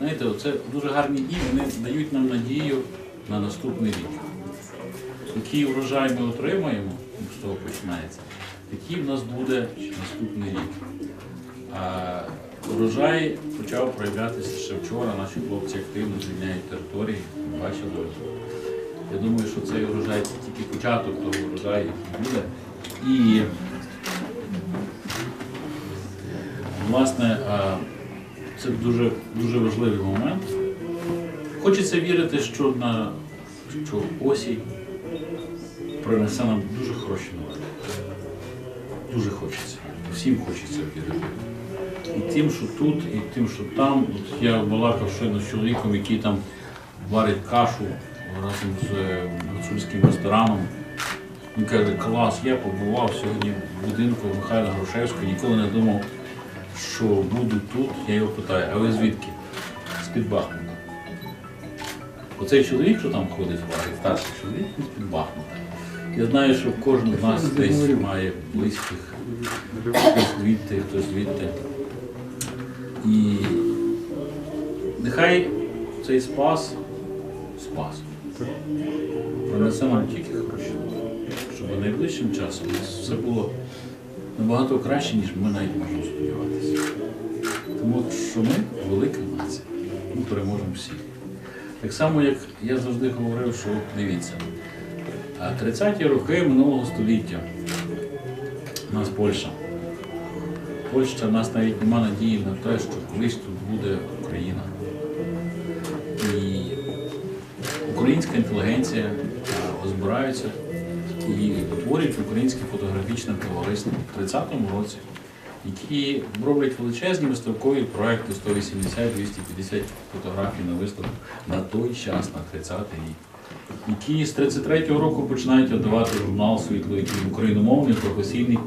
Знаєте, це дуже гарні дні, вони дають нам надію на наступний рік. Який врожай ми отримаємо, з того починається, такий в нас буде наступний рік. А врожай почав проявлятися ще вчора. Наші хлопці активно звільняють території. Бачили. Я думаю, що цей врожай це тільки початок того врожаю, який буде. І власне це дуже, дуже важливий момент. Хочеться вірити, що на що осінь принесе нам дуже хороші новини. Дуже хочеться. Всім хочеться вірити. І тим, що тут, і тим, що там. От я балакав щойно з чоловіком, який там варить кашу разом з е, гуцульським рестораном. Він каже, клас, я побував сьогодні в будинку Михайла Грушевського, ніколи не думав, що буду тут. Я його питаю, а ви звідки? З-під Бахмута. Оцей чоловік, що там ходить, з варить, старший чоловік, він з-під Бахмута. Я знаю, що кожен з нас десь має близьких, хтось звідти, хтось звідти. І нехай цей спас, спас, принесе нам тільки хороші щоб найближчим часом все було набагато краще, ніж ми навіть можемо сподіватися. Тому що ми велика нація, ми переможемо всіх. Так само, як я завжди говорив, що дивіться, 30-ті роки минулого століття у нас Польща. Польща, у нас навіть нема надії на те, що колись тут буде Україна. І українська інтелігенція а, озбираються і утворюють українське фотографічне товариство в 30-му році, які роблять величезні виставкові проекти 180-250 фотографій на виставку на той час, на 30-й рік. Які з 33-го року починають видавати журнал світло, який україномовний професійний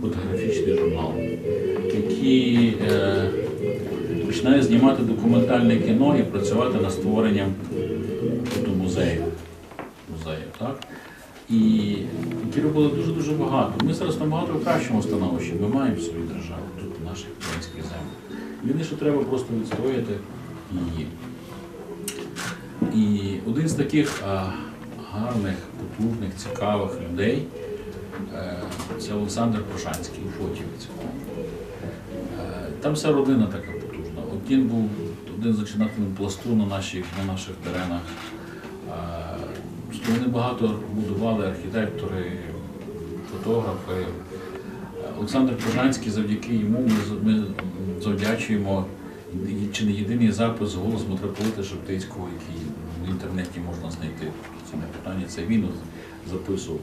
фотографічний журнал, які е, починають знімати документальне кіно і працювати над створенням фотомузею. Музею, так? І які робили дуже-дуже багато. Ми зараз набагато в кращому становищі. Ми маємо свою державу тут, на наших українських землях. Єдине, що треба просто відстояти її. І один з таких гарних, потужних, цікавих людей е, це Олександр Прошанський Фотівець. Е, Там вся родина така потужна. От він був один зачинателем пласту на, нашій, на наших теренах. Вони багато будували архітектори, фотографи. Олександр Пожанський, завдяки йому ми, ми завдячуємо чи не єдиний запис голос митрополита Шептицького, який в інтернеті можна знайти. Це не питання, це він записував.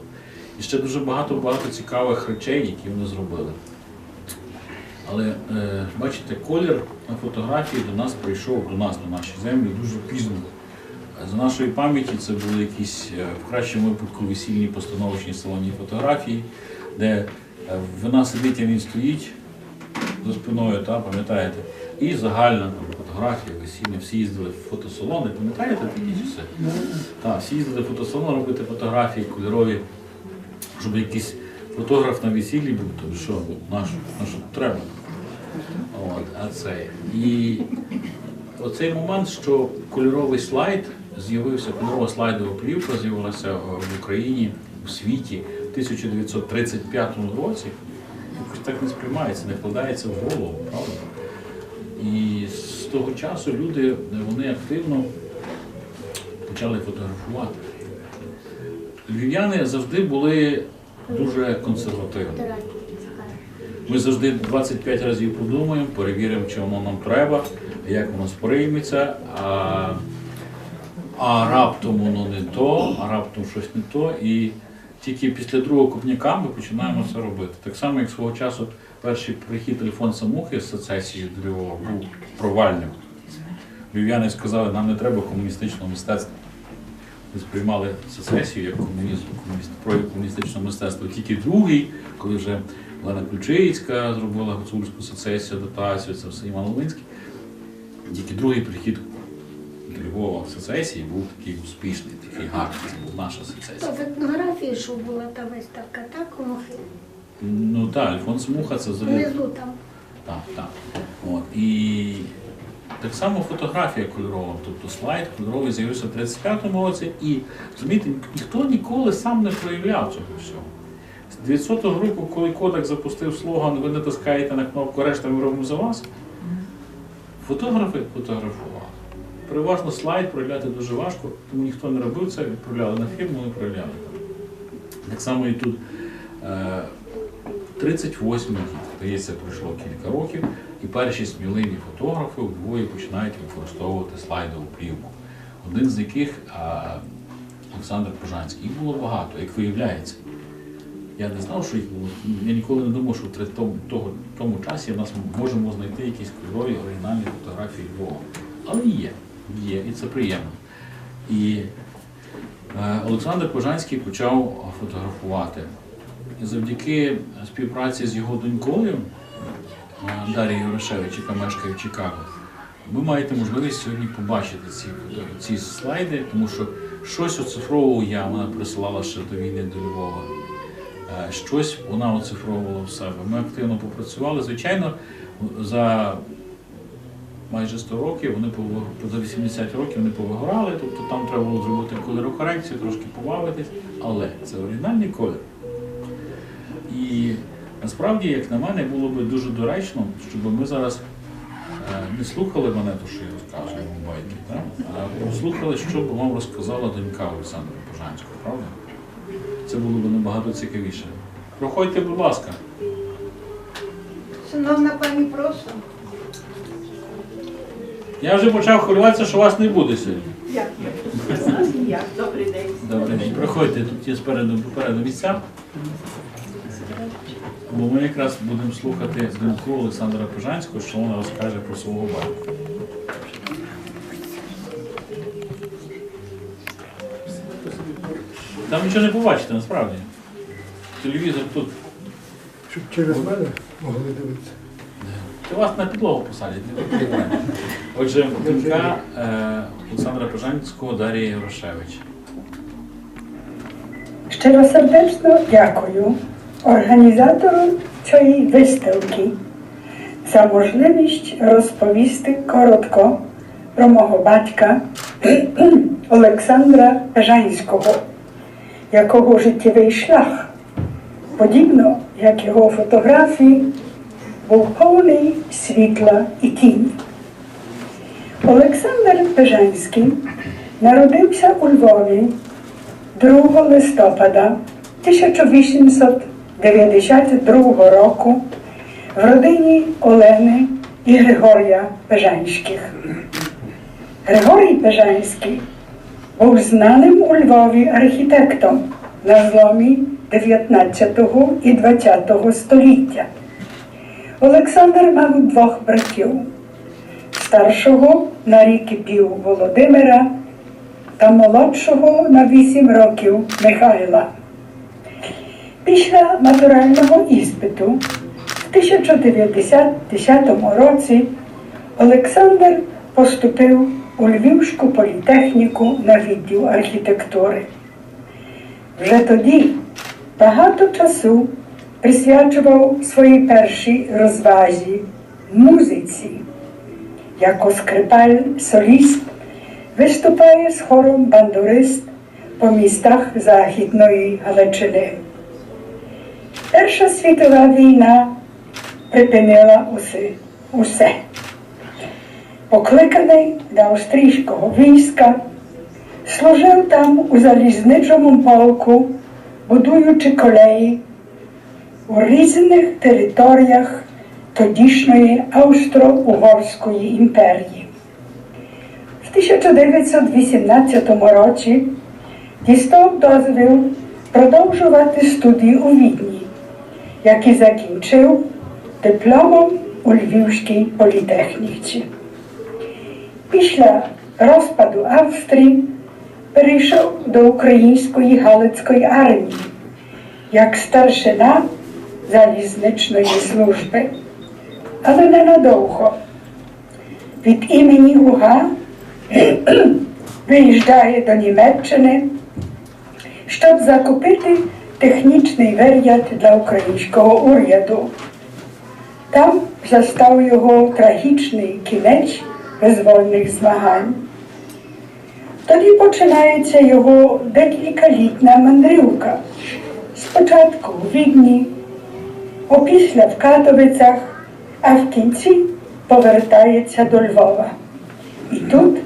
І ще дуже багато-багато цікавих речей, які вони зробили. Але е, бачите, колір на фотографії до нас прийшов, до нас, на наші землі, дуже пізно. За нашої пам'яті це були якісь е, в кращому випадку весільні постановочні салонні фотографії, де е, вона сидить, а він стоїть за спиною, та, пам'ятаєте? І загальна там, фотографія, весільня, всі їздили в фотосалони, пам'ятаєте такі часи? Так, всі їздили в фотосалон робити фотографії кольорові, щоб якийсь фотограф на весіллі був, то що, наш, наш треба. От, а це. І оцей момент, що кольоровий слайд з'явився, кольорова слайдова плівка з'явилася в Україні, у світі в 1935 році, якось так не сприймається, не вкладається в голову, правда? І з того часу люди вони активно почали фотографувати. Львів'яни завжди були дуже консервативні. Ми завжди 25 разів подумаємо, перевіримо, чи воно нам треба, як воно сприйметься, а раптом воно не то, а раптом щось не то. І тільки після другого копняка ми починаємо це робити. Так само, як свого часу перший прихід Альфонса Мухи з сецесії до Львова був провальним. Львів'яни сказали, нам не треба комуністичного мистецтва. Ми сприймали сесесію як комунізм, комуніст, прояв комуністичного мистецтва. Тільки другий, коли вже Олена Ключицька зробила гуцульську сецесію, дотацію, це все Іван Ловинський. Тільки другий прихід Львова сецесії був такий успішний, такий гарний. Це була наша То сецесія. в етнографії, що була та виставка, так, у Мохи? Ну так, Альфонс Муха це взагалі. Внизу там. Так, так. От. І Так само фотографія кольорова, тобто слайд кольоровий з'явився в 35-му році, і розумієте, ніхто ніколи сам не проявляв цього всього. З 900 року, коли Кодак запустив слоган, ви натискаєте на кнопку решта ми робимо за вас, фотографи фотографували. Переважно слайд проявляти дуже важко, тому ніхто не робив це, відправляли на фірму, вони проявляли. Так само і тут. Е, 38 рік, здається, пройшло кілька років, і перші сміливі фотографи Львові починають використовувати слайдову плівку. Один з яких Олександр Пожанський. Їх було багато, як виявляється. Я не знав, що їх було. Я ніколи не думав, що в тому часі в нас можемо знайти якісь кольорові оригінальні фотографії Львова. Але є, є, і це приємно. І е, Олександр Пожанський почав фотографувати. І завдяки співпраці з його донькою е, Дарією Ярошевич, яка мешкає в Чикаго, ви маєте можливість сьогодні побачити ці, ці слайди, тому що щось оцифровував я, вона присилала ще до війни до Львова. Е, Щось вона оцифровувала в себе. Ми активно попрацювали. Звичайно, за майже 100 років вони за 80 років вони повигорали, тобто там треба було зробити кольорокорекцію, трошки побавитись, але це оригінальний колір. І насправді, як на мене, було б дуже доречно, щоб ми зараз е, не слухали мене, то що я розказую вам байки, а послухали, що б вам розказала донька Олександра Пожанського, правда? Це було б набагато цікавіше. Проходьте, будь ласка. Шановна пані, прошу. Я вже почав хвилюватися, що вас не буде сьогодні. Як? Як? Добрий день. Добрий день. Проходьте, тут є спереду попереду місця. Бо ми якраз будемо слухати думку Олександра Пожанського, що вона розкаже про свого батька. Там нічого не побачите, насправді. Телевізор тут. Щоб через мене могли дивитися. Ти вас на підлогу посадять, не переживайте. Отже, донька е, Олександра Пожанського Дарія Ярошевич. Щиросердечно дякую організатору цієї виставки за можливість розповісти коротко про мого батька Олександра Пежанського, якого життєвий шлях, подібно як його фотографії, був повний світла і тіні. Олександр Пежанський народився у Львові 2 листопада 1892 року в родині Олени і Григорія Пежанських. Григорій Пежанський був знаним у Львові архітектом на зломі 19 і 20 століття. Олександр мав двох братів старшого на рік пів Володимира та молодшого на 8 років Михайла. Після матурального іспиту в 1910 році Олександр поступив у Львівську політехніку на відділ архітектури. Вже тоді багато часу присвячував своїй першій розвазі музиці. Як скрипаль соліст виступає з хором бандурист по містах Західної Галичини. Перша світова війна припинила усе. усе. Покликаний до австрійського війська, служив там у залізничому полку, будуючи колеї у різних територіях тодішньої Австро-Угорської імперії. В 1918 році дістав дозвіл продовжувати студії у Відні, які закінчив дипломом у Львівській політехніці. Після розпаду Австрії перейшов до української Галицької армії як старшина залізничної служби, але ненадовго. Від імені Гуга виїжджає до Німеччини, щоб закупити технічний варіант для українського уряду. Там застав його трагічний кінець визвольних змагань. Тоді починається його декількалітня мандрівка. Спочатку у Відні, опісля в Катовицях, а в кінці повертається до Львова. І тут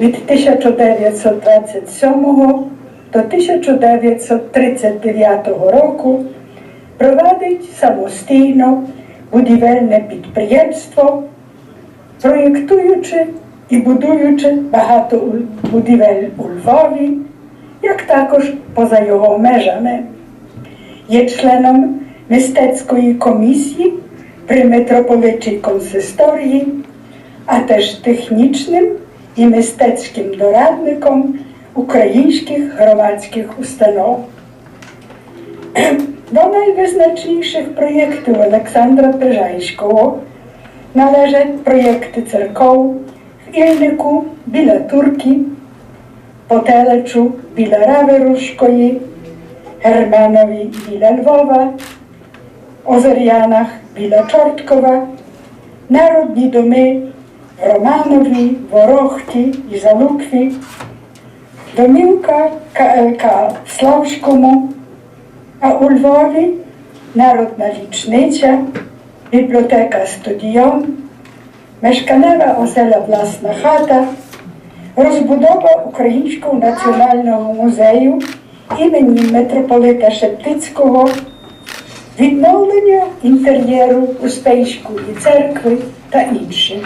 від 1927 до 1939 року провадить самостійно будівельне підприємство, проєктуючи і будуючи багато будівель у Львові, як також поза його межами. Є членом мистецької комісії при митрополитчій консисторії, а теж технічним і мистецьким дорадником українських громадських установ. До найвизначніших проєктів Олександра Пежайського належать проєкти церков в Ільнику біля Турки, Потелечу біля Раверушкої, Герменові біля Львова, Озер'янах біля Чорткова, народні доми в Романові, Ворохті і Залукві, домівка КЛК в Славському, а у Львові народна лічниця, бібліотека Студіон, мешканева оселя Власна хата, розбудова Українського національного музею імені митрополита Шептицького, відновлення інтер'єру Успейської церкви та інші.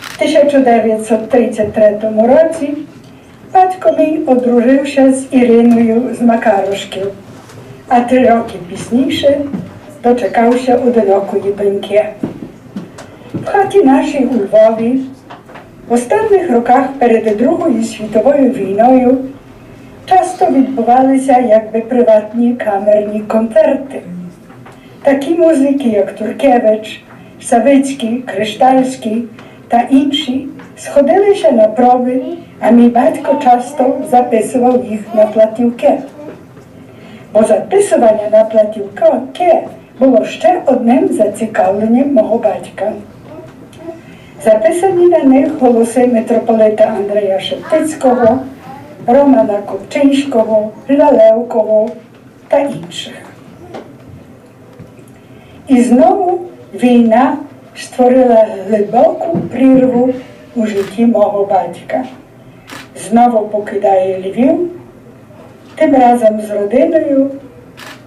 В 1933 році батько мій одружився з Іриною з Макарошків, а три роки пізніше дочекався одинокої доньки. В хаті нашій у Львові в останніх роках перед Другою світовою війною часто відбувалися якби приватні камерні концерти. Такі музики, як Туркевич, Савицький, Криштальський та інші, сходилися на проби, а мій батько часто записував їх на платівки. Бо записування на платівки було ще одним зацікавленням мого батька. Записані на них голоси митрополита Андрея Шептицького, Романа Копчинського, Лалевкого та інших. І знову війна створила глибоку прірву у житті мого батька. Знову покидає Львів, тим разом з родиною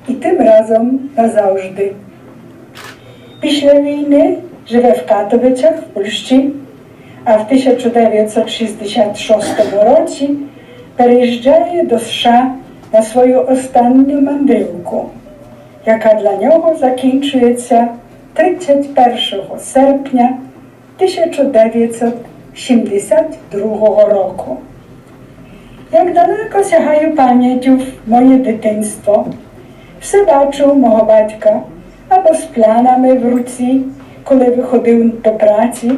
і тим разом назавжди. Після війни живе в Катовицях в Польщі, а в 1966 році переїжджає до США на свою останню мандрівку, яка для нього закінчується 31 серпня 1972 року. Як далеко сягаю пам'яттю в моє дитинство, все бачу мого батька або з планами в руці, коли виходив до праці,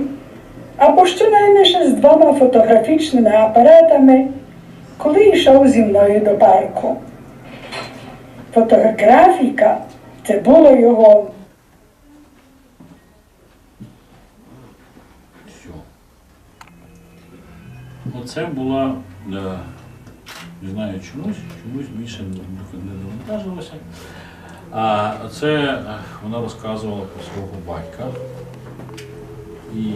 або щонайменше з двома фотографічними апаратами, коли йшов зі мною до парку. Фотографіка це було його Все. Оце була, е, не знаю чомусь, чомусь більше не не. А це вона розказувала про свого батька. І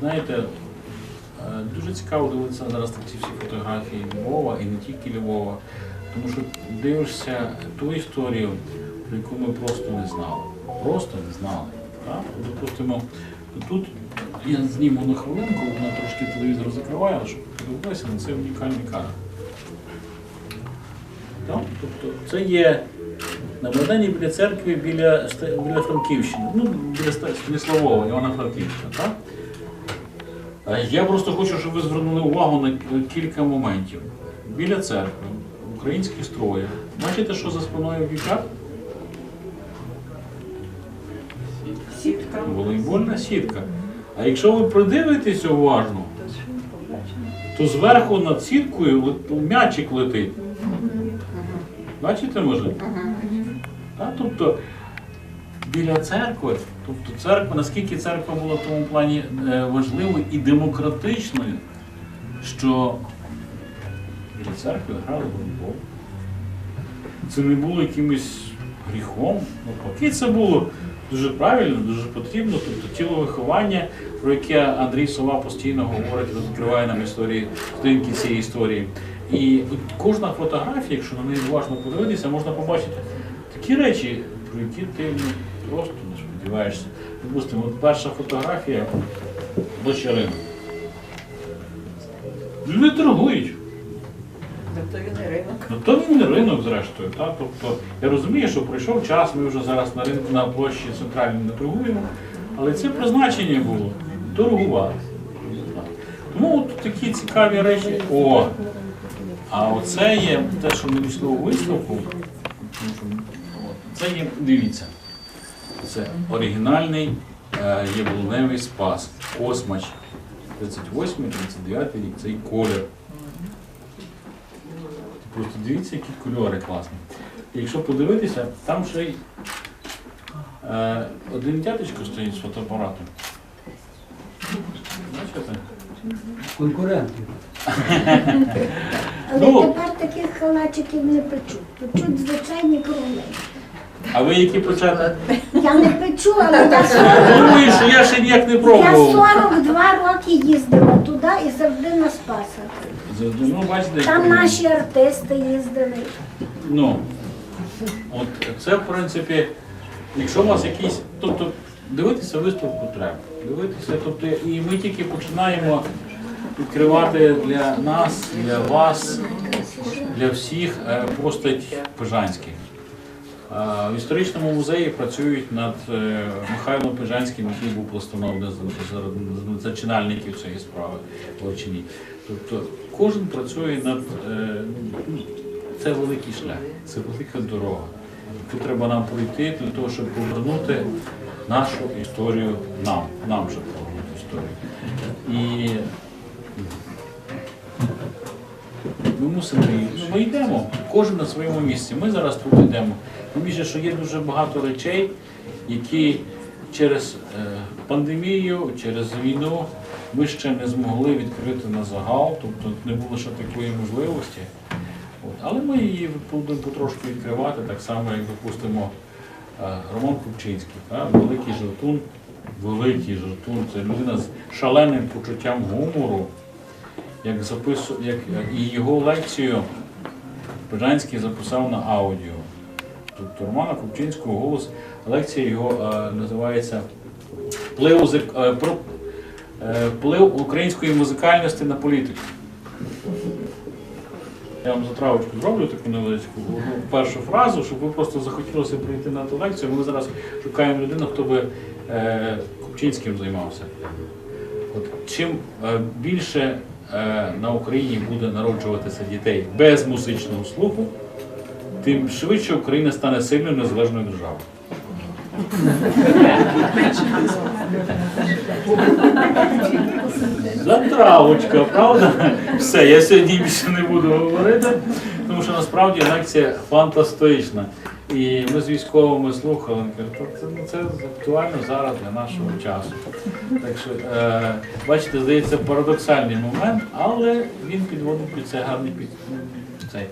знаєте, дуже цікаво дивитися зараз так ці всі фотографії Львова і не тільки Львова, тому що дивишся ту історію, про яку ми просто не знали. Просто не знали. Так? Допустимо, тут я зніму на хвилинку, вона трошки телевізор закриває, щоб подивилися, на це унікальний кадр. Тобто це є на Богдані біля церкви біля, біля Франківщини, ну, біля Ста- Станіславова, Івана Франківська. Так? Е, Я просто хочу, щоб ви звернули увагу на кілька моментів. Біля церкви, в українських строях. Бачите, що за спиною дівчат? Сітка. Волейбольна сітка. А якщо ви придивитеся уважно, то зверху над сіткою м'ячик летить. Бачите, може? А, тобто біля церкви. Тобто церква, наскільки церква була в тому плані е, важливою і демократичною, що біля церкви грали волейбол. Це не було якимось гріхом. Навпаки, це було дуже правильно, дуже потрібно. Тобто тіловиховання, про яке Андрій Сова постійно говорить, відкриває нам історії, сторінки цієї історії. І кожна фотографія, якщо на неї уважно подивитися, можна побачити такі речі, про які ти просто не сподіваєшся. Допустимо, от перша фотографія дочерина. Люди торгують. Тобто він і ринок. Ну то він не ринок, зрештою. Та? Тобто я розумію, що пройшов час, ми вже зараз на ринку на площі центральній не торгуємо, але це призначення було торгувати. Так. Тому от такі цікаві речі. О! А оце є те, що ми дійшли у виставку. Це є, дивіться, це оригінальний е, яблуневий спас, космач. 38-39 рік, цей колір. Просто дивіться, які кольори класні. І якщо подивитися, там ще й е, один дядечко стоїть з фотоапаратом. Бачите? Конкуренти. Але Ну. тепер таких калачиків не печуть. Печуть звичайні круги. А ви які почати? Я не печу, але я 40, Думаю, що я ще ніяк не я пробував. 42 роки їздила туди і завжди на Спаса. Завжди, Ну, бачите, Там наші артисти їздили. Ну, от це, в принципі, якщо у вас якісь. Тобто, дивитися виставку треба. Дивитися, тобто, і ми тільки починаємо відкривати для нас, для вас, для всіх е, постать Пижанських. В історичному музеї працюють над е, Михайлом Пижанським, який був пластуном з- зачинальників цієї справи в. Тобто кожен працює над е, ну, це великий шлях, це велика дорога. яку треба нам пройти для того, щоб повернути нашу історію нам, нам же повернути історію. І ми мусимо її- ну, ми йдемо, кожен на своєму місці. Ми зараз тут йдемо. Тим що є дуже багато речей, які через е, пандемію, через війну ми ще не змогли відкрити на загал, тобто не було ще такої можливості. От. Але ми її будемо потрошки відкривати, так само, як допустимо е, Роман Купчинський, та? великий жартун, великий жартун, це людина з шаленим почуттям гумору, як запису, як і його лекцію Пежанський записав на аудіо. Тобто Романа Купчинського голос, лекція його е, називається Вплив, е, про е, вплив української музикальності на політику. Я вам затравочку зроблю таку невеличку першу фразу, щоб ви просто захотілося прийти на ту лекцію. Ми зараз шукаємо людину, хто би е, Купчинським займався. От, чим е, більше на Україні буде народжуватися дітей без музичного слуху, тим швидше Україна стане сильною незалежною державою. Затравочка, правда? Все, я сьогодні більше не буду говорити, тому що насправді лекція фантастична. І ми з військовими слухали, кажуть, це, ну, це актуально зараз для нашого часу. Так що, е, бачите, здається, парадоксальний момент, але він підводить під це гарний під, цей.